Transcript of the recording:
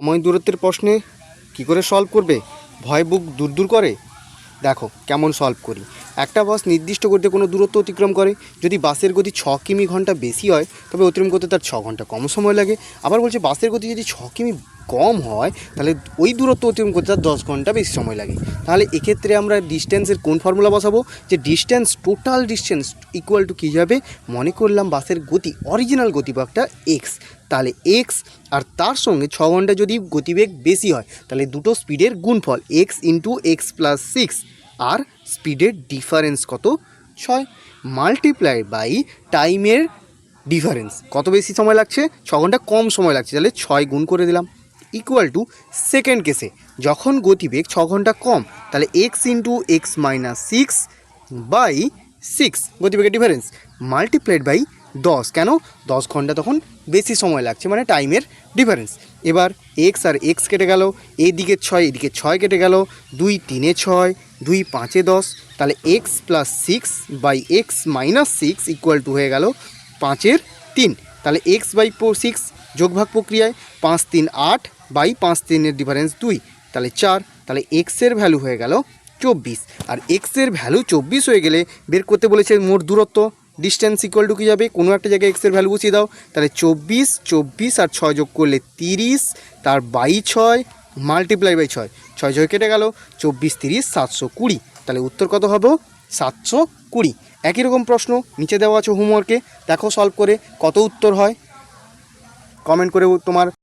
সময় দূরত্বের প্রশ্নে কি করে সলভ করবে? ভয় বুক দূর দূর করে? দেখো, কেমন সলভ করি? একটা বাস নির্দিষ্ট করতে কোনো দূরত্ব অতিক্রম করে। যদি বাসের গতি ছ কিমি ঘণ্টা বেশি হয়, তবে অতিক্রম করতে তার ছ ঘণ্টা কম সময় লাগে। আবার বলছে বাসের গতি যদি ছ কিমি কম হয়, তাহলে ওই দূরত্ব অতিক্রম করতে তার দশ ঘণ্টা বেশি সময় লাগে। তাহলে এক্ষেত্রে আমরা ডিস্টেন্সের কোন ফর্মুলা বসাবো? যে distance total distance equal to কী যাবে? মনে করলাম বাসের গতি অরিজিনাল গতিবেগটা এক্স তাহলে এক্স আর তার সঙ্গে ছ ঘণ্টা যদি গতিবেগ বেশি হয়, তাহলে দুটো স্পিডের গুণফল x into x plus six আর স্পিডের ডিফারেন্স কত? ছয়। মাল্টিপ্লাই বাই টাইমের ডিফারেন্স কত বেশি সময় লাগছে? ছ ঘণ্টা কম সময় লাগছে, তাহলে ছয় গুণ করে দিলাম। ইকুয়াল টু সেকেন্ড কেসে যখন গতিবেগ ছ ঘণ্টা কম, তাহলে x into x minus six by six গতিবেগের difference multiplied by দশ। কেন? দশ ঘণ্টা তখন বেশি সময় লাগছে মানে টাইমের ডিফারেন্স এবার এক্স আর এক্স কেটে গেল এদিকে ছয় এদিকে ছয় কেটে গেল, দুই তিনে ছয়, দুই পাঁচে দশ, তাহলে x plus six by x minus six equal to হয়ে গেল পাঁচের তিন। তাহলে এক্স বাই সিক্স যোগভাগ প্রক্রিয়ায় পাঁচ তিন আট বাই পাঁচ তিনের ডিফারেন্স দুই। তাহলে চার, তাহলে এক্সের ভ্যালু হয়ে গেল চব্বিশ। আর এক্সের ভ্যালু চব্বিশ হয়ে গেলে বের করতে বলেছে মোট দূরত্ব। ডিস্টেন্স ইকুয়াল টু কী যাবে? কোনো একটা জায়গায় এক্সের ভ্যালু বসিয়ে দাও। তাহলে চব্বিশ চব্বিশ আর ছয় যোগ করলে তিরিশ, তার বাই ছয় মাল্টিপ্লাই বাই ছয়। ছয় ছয় কেটে গেল, চব্বিশ, তিরিশ, সাতশো কুড়ি। তাহলে উত্তর কত হবে? সাতশো কুড়ি। একই রকম প্রশ্ন, নিচে দেওয়া আছে হোমওয়ার্কে দেখো সলভ করে কত উত্তর হয়। কমেন্ট করে তোমার